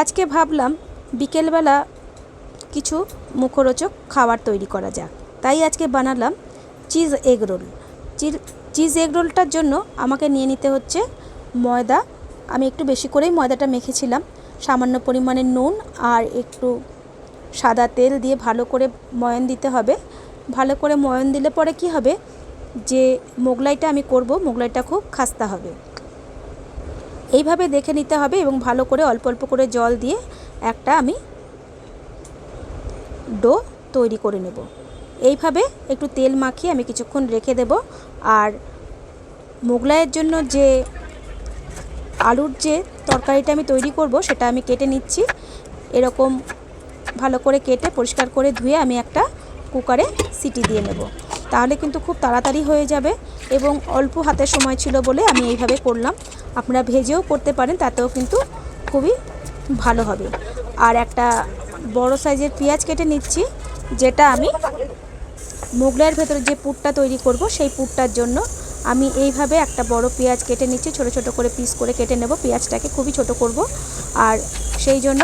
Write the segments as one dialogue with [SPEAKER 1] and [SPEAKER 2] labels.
[SPEAKER 1] আজকে ভাবলাম বিকেলবেলা কিছু মুখরোচক খাবার তৈরি করা যাক। তাই আজকে বানালাম cheese egg roll. Cheese egg রোলটার জন্য আমাকে নিয়ে নিতে হচ্ছে ময়দা। আমি একটু বেশি করেই ময়দাটা মেখেছিলাম। সামান্য পরিমাণে নুন আর একটু সাদা তেল দিয়ে ভালো করে ময়ান দিতে হবে। ভালো করে ময়ান দিলে পরে কি হবে? যে মোগলাইটা আমি করব, মোগলাইটা খুব খাস্তা হবে। এইভাবে দেখে নিতে হবে এবং ভালো করে অল্প অল্প করে জল দিয়ে একটা আমি ডো তৈরি করে নেব। এইভাবে একটু তেল মাখিয়ে আমি কিছুক্ষণ রেখে দেব। আর মোগলাইয়ের জন্য যে আলুর যে তরকারিটা আমি তৈরি করব, সেটা আমি কেটে নিচ্ছি। এরকম ভালো করে কেটে পরিষ্কার করে ধুয়ে আমি একটা কুকারে সিটি দিয়ে নেব। তাহলে কিন্তু খুব তাড়াতাড়ি হয়ে যাবে এবং অল্প হাতে সময় ছিল বলে আমি এইভাবে করলাম। আপনারা ভেজেও করতে পারেন, তাতেও কিন্তু খুবই ভালো হবে। আর একটা বড় সাইজের পেঁয়াজ কেটে নিচ্ছি, যেটা আমি মোগলাইয়ের ভেতরে যে পুরটা তৈরি করব, সেই পুরটার জন্য আমি এইভাবে একটা বড় পেঁয়াজ কেটে নিচ্ছি, ছোট ছোট করে পিস করে কেটে নেব, পেঁয়াজটাকে খুবই ছোট করব। আর সেই জন্য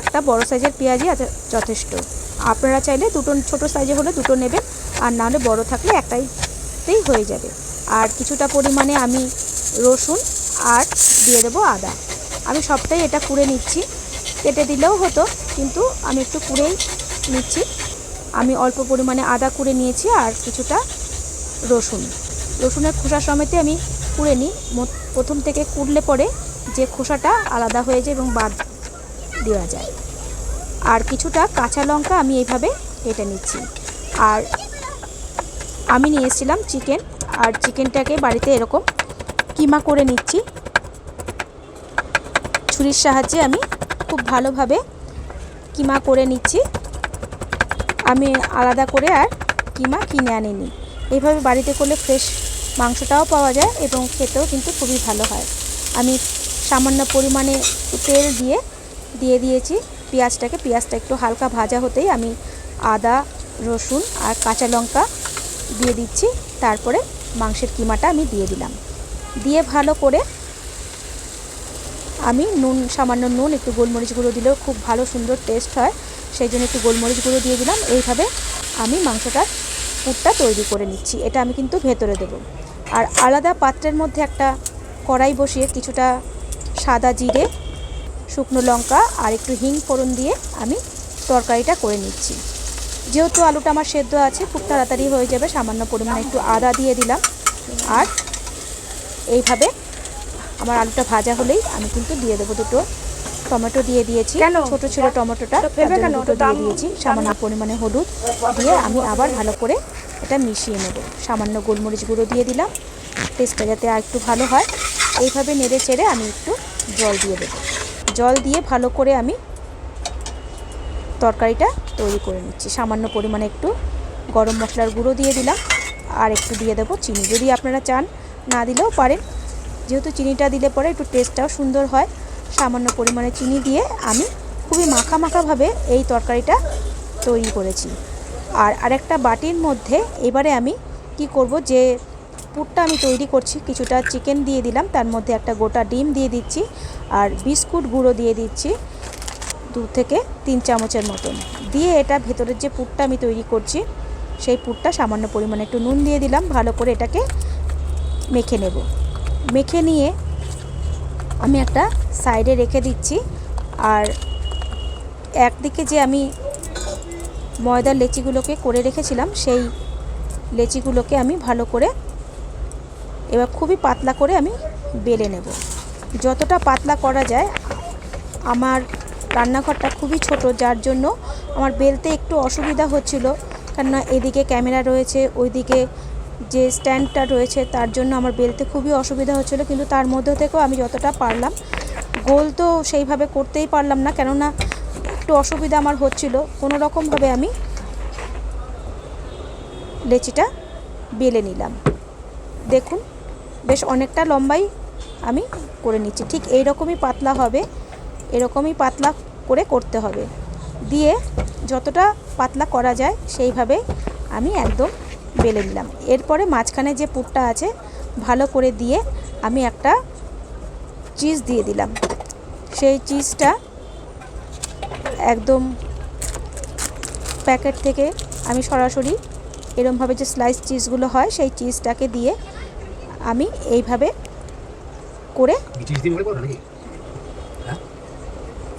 [SPEAKER 1] একটা বড় সাইজের পেঁয়াজই যথেষ্ট। আপনারা চাইলে দুটো ছোট সাইজে হলে দুটো নেবেন, আর নাহলে বড় থাকলে একটাইতেই হয়ে যাবে। আর কিছুটা পরিমাণে আমি রসুন আর দিয়ে দেবো আদা। আমি সবটাই এটা কুড়ে নিচ্ছি। কেটে দিলেও হতো, কিন্তু আমি একটু কুড়েই নিচ্ছি। আমি অল্প পরিমাণে আদা কুড়ে নিয়েছি আর কিছুটা রসুন। রসুনের খোসা সমেতে আমি কুড়ে নিই। প্রথম থেকে কুড়লে পরে যে খোসাটা আলাদা হয়ে যায় এবং বাদ দেওয়া যায়। আর কিছুটা কাঁচা লঙ্কা আমি এইভাবে কেটে নিচ্ছি। আর আমি নিয়ে এসেছিলাম চিকেন। আর চিকেনটাকে বাড়িতে এরকম কিমা করে নিচ্ছি। ছুরির সাহায্যে আমি খুব ভালোভাবে কিমা করে নিচ্ছি। আমি আলাদা করে আর কিমা কিনে আনিনি। এইভাবে বাড়িতে করলে ফ্রেশ মাংসটাও পাওয়া যায় এবং খেতেও কিন্তু খুবই ভালো হয়। আমি সামান্য পরিমাণে তেল দিয়ে দিয়ে দিয়েছি। পেঁয়াজটাকে, পেঁয়াজটা একটু হালকা ভাজা হতেই আমি আদা, রসুন আর কাঁচা লঙ্কা দিয়ে দিচ্ছি। তারপরে মাংসের কিমাটা আমি দিয়ে দিলাম। দিয়ে ভালো করে আমি নুন, সামান্য নুন, একটু গোলমরিচ গুঁড়ো দিলেও খুব ভালো সুন্দর টেস্ট হয়। সেই জন্য একটু গোলমরিচ গুঁড়ো দিয়ে দিলাম। এইভাবে আমি মাংসটার পুরটা তৈরি করে নিচ্ছি। এটা আমি কিন্তু ভেতরে দেবো। আর আলাদা পাত্রের মধ্যে একটা কড়াই বসিয়ে কিছুটা সাদা জিরে, শুকনো লঙ্কা আর একটু হিং ফোড়ন দিয়ে আমি তরকারিটা করে নিচ্ছি। যেহেতু আলুটা আমার সেদ্ধ আছে, খুব তাড়াতাড়ি হয়ে যাবে। সামান্য পরিমাণে একটু আদা দিয়ে দিলাম। আর এইভাবে আমার আলুটা ভাজা হলেই আমি কিন্তু দিয়ে দেবো দুটো টমেটো দিয়ে দিয়েছি? ছোট ছিল টমেটোটা? দুটো দিয়ে দিয়েছি। সামান্য পরিমাণে হলুদ দিয়ে আমি আবার ভালো করে এটা মিশিয়ে নেব। সামান্য গোলমরিচ গুঁড়ো দিয়ে দিলাম। টেস্টটা যাতে আর একটু ভালো হয়। এইভাবে নেড়ে চেড়ে আমি একটু জল দিয়ে দেবো। জল দিয়ে ভালো করে আমি তরকারিটা তৈরি করে নিচ্ছি। সামান্য পরিমাণে একটু গরম মশলার গুঁড়ো দিয়ে দিলাম। আর একটু দিয়ে দেবো চিনি। যদি আপনারা চান না দিলেও পারেন। যেহেতু চিনিটা দিলে পরে একটু টেস্টটাও সুন্দর হয়, সামান্য পরিমাণে চিনি দিয়ে আমি খুবই মাখা মাখাভাবে এই তরকারিটা তৈরি করেছি। আর আরেকটা বাটির মধ্যে এবারে আমি কি করব, যে পুরটা আমি তৈরি করছি, কিছুটা চিকেন দিয়ে দিলাম, তার মধ্যে একটা গোটা ডিম দিয়ে দিচ্ছি, আর বিস্কুট গুঁড়ো দিয়ে দিচ্ছি দু থেকে তিন চামচের মতন। দিয়ে এটা ভেতরের যে পুরটা আমি তৈরি করছি, সেই পুরটা সামান্য পরিমাণে একটু নুন দিয়ে দিলাম, ভালো করে এটাকে মেখে নেব। মেখে নিয়ে আমি একটা সাইডে রেখে দিচ্ছি। আর একদিকে যে আমি ময়দার লেচিগুলোকে করে রেখেছিলাম, সেই লেচিগুলোকে আমি ভালো করে এবার খুবই পাতলা করে আমি বেলে নেব। যতটা পাতলা করা যায়, আমার রান্নাঘরটা খুবই ছোট, যার জন্য আমার বেলতে একটু অসুবিধা হচ্ছিল। কেননা এদিকে ক্যামেরা রয়েছে, ওইদিকে যে স্ট্যান্ডটা রয়েছে তার জন্য আমার বেলতে খুবই অসুবিধা হচ্ছিল, কিন্তু তার মধ্যে থেকেও আমি যতটা পারলাম, গোল তো সেইভাবে করতেই পারলাম না, কেননা একটু অসুবিধা আমার হচ্ছিল কোনো রকমভাবে আমি লেচিটা বেলে নিলাম। দেখুন, বেশ অনেকটা লম্বাই আমি করে নিচ্ছি, ঠিক এই রকমই পাতলা হবে, এরকমই পাতলা করে করতে হবে। দিয়ে যতটা পাতলা করা যায়, সেইভাবে আমি একদম বেলে নিলাম। এরপরে মাঝখানে যে পুরটা আছে ভালো করে দিয়ে আমি একটা চিজ দিয়ে দিলাম। সেই চিজটা একদম প্যাকেট থেকে আমি সরাসরি এরমভাবে যে স্লাইস চিজগুলো হয় সেই চিজটাকে দিয়ে আমি এইভাবে করে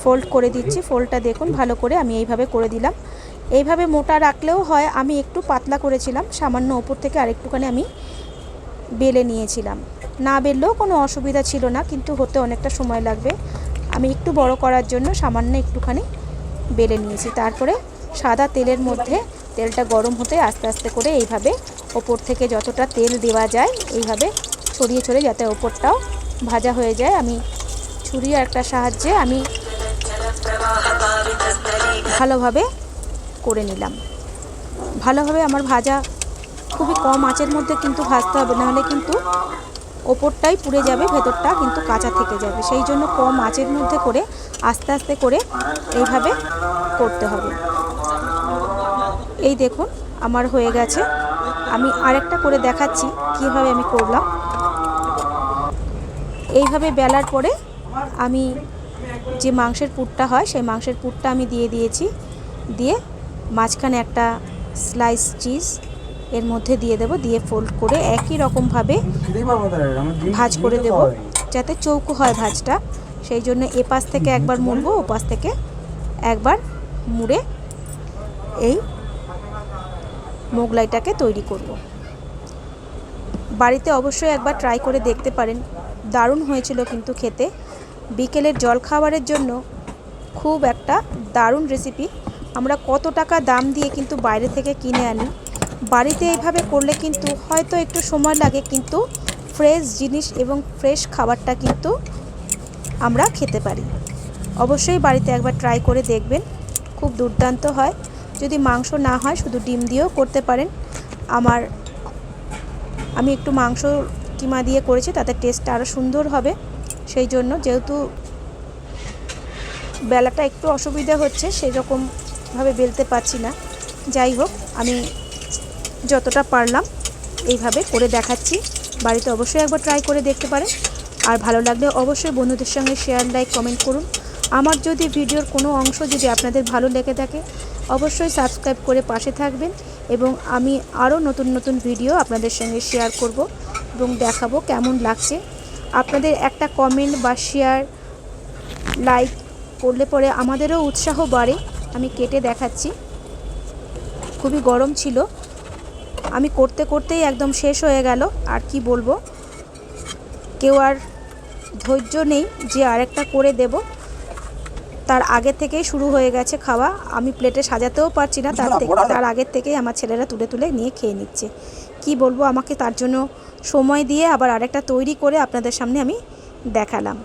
[SPEAKER 1] ফোল্ড করে দিচ্ছি। ফোল্ডটা দেখুন ভালো করে আমি এইভাবে করে দিলাম। এইভাবে মোটা রাখলেও হয়, আমি একটু পাতলা করেছিলাম, সামান্য ওপর থেকে আরেকটুখানি আমি বেলে নিয়েছিলাম। না বেললেও কোনো অসুবিধা ছিল না, কিন্তু হতে অনেকটা সময় লাগবে। আমি একটু বড় করার জন্য সামান্য একটুখানি বেলে নিয়েছি। তারপরে সাদা তেলের মধ্যে তেলটা গরম হতে আস্তে আস্তে করে এইভাবে ওপর থেকে যতটা তেল দেওয়া যায়, এইভাবে ছড়িয়ে ছড়িয়ে যাতে ওপরটাও ভাজা হয়ে যায়। আমি ছুরি একটা সাহায্যে আমি ভালোভাবে করে নিলাম। ভালোভাবে আমার ভাজা খুবই কম আঁচের মধ্যে কিন্তু ভাজতে হবে, নাহলে কিন্তু ওপরটাই পুড়ে যাবে, ভেতরটা কিন্তু কাঁচা থেকে যাবে। সেই জন্য কম আঁচের মধ্যে করে আস্তে আস্তে করে এইভাবে করতে হবে। এই দেখুন, আমার হয়ে গেছে। আমি আরেকটা করে দেখাচ্ছি কীভাবে আমি করলাম। এইভাবে বেলার পরে আমি যে মাংসের পুরটা হয়, সেই মাংসের পুরটা আমি দিয়ে দিয়েছি, দিয়ে মাঝখানে একটা স্লাইস চিজ এর মধ্যে দিয়ে দেব দিয়ে ফোল্ড করে একই রকমভাবে ভাজ করে দেব যাতে চৌকো হয় ভাজটা। সেই জন্য এ পাশ থেকে একবার মুড়বো ও পাশ থেকে একবার মুড়ে এই মোগলাইটাকে তৈরি করব। বাড়িতে অবশ্যই একবার ট্রাই করে দেখতে পারেন। দারুণ হয়েছিল কিন্তু খেতে। বিকেলের জল খাবারের জন্য খুব একটা দারুণ রেসিপি আমরা কত টাকা দাম দিয়ে কিন্তু বাইরে থেকে কিনে আনি। বাড়িতে এইভাবে করলে কিন্তু হয়তো একটু সময় লাগে, কিন্তু ফ্রেশ জিনিস এবং ফ্রেশ খাবারটা কিন্তু আমরা খেতে পারি। অবশ্যই বাড়িতে একবার ট্রাই করে দেখবেন, খুব দুর্দান্ত হয়। যদি মাংস না হয়, শুধু ডিম দিয়েও করতে পারেন। আমার, আমি একটু মাংস কিমা দিয়ে করেছি, তাতে টেস্টটা আরও সুন্দর হবে। সেই জন্য যেহেতু বেলাটা একটু অসুবিধা হচ্ছে সেই রকমভাবে বেলতে পারছি না। যাই হোক, আমি যতটা পারলাম এইভাবে করে দেখাচ্ছি। বাড়িতে অবশ্যই একবার ট্রাই করে দেখতে পারেন। আর ভালো লাগলে অবশ্যই বন্ধুদের সঙ্গে শেয়ার লাইক কমেন্ট করুন। আমার যদি ভিডিওর কোনো অংশ যদি আপনাদের ভালো লেগে থাকে, অবশ্যই সাবস্ক্রাইব করে পাশে থাকবেন এবং আমি আরও নতুন নতুন ভিডিও আপনাদের সঙ্গে শেয়ার করব এবং দেখাবো কেমন লাগছে। আপনাদের একটা কমেন্ট বা শেয়ার লাইক করলে পরে আমাদেরও উৎসাহ বাড়ে। আমি কেটে দেখাচ্ছি। খুবই গরম ছিল। আমি করতে করতেই একদম শেষ হয়ে গেল। আর কি বলব? কেউ আর ধৈর্য নেই যে আরেকটা করে দেব। তার আগে থেকেই শুরু হয়ে গেছে খাওয়া। আমি প্লেটে সাজাতেও পারছি না। তার থেকে তার আগের থেকেই আমার ছেলেরা তুলে তুলে নিয়ে খেয়ে নিচ্ছে। কি বলব? আমাকে তার জন্য সময় দিয়ে আবার আরেকটা তৈরি করে আপনাদের সামনে আমি দেখালাম।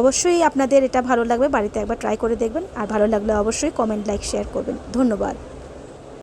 [SPEAKER 1] অবশ্যই আপনাদের এটা ভালো লাগবে, বাড়িতে একবার ট্রাই করে দেখবেন। আর ভালো লাগলে অবশ্যই কমেন্ট লাইক শেয়ার করবেন। ধন্যবাদ।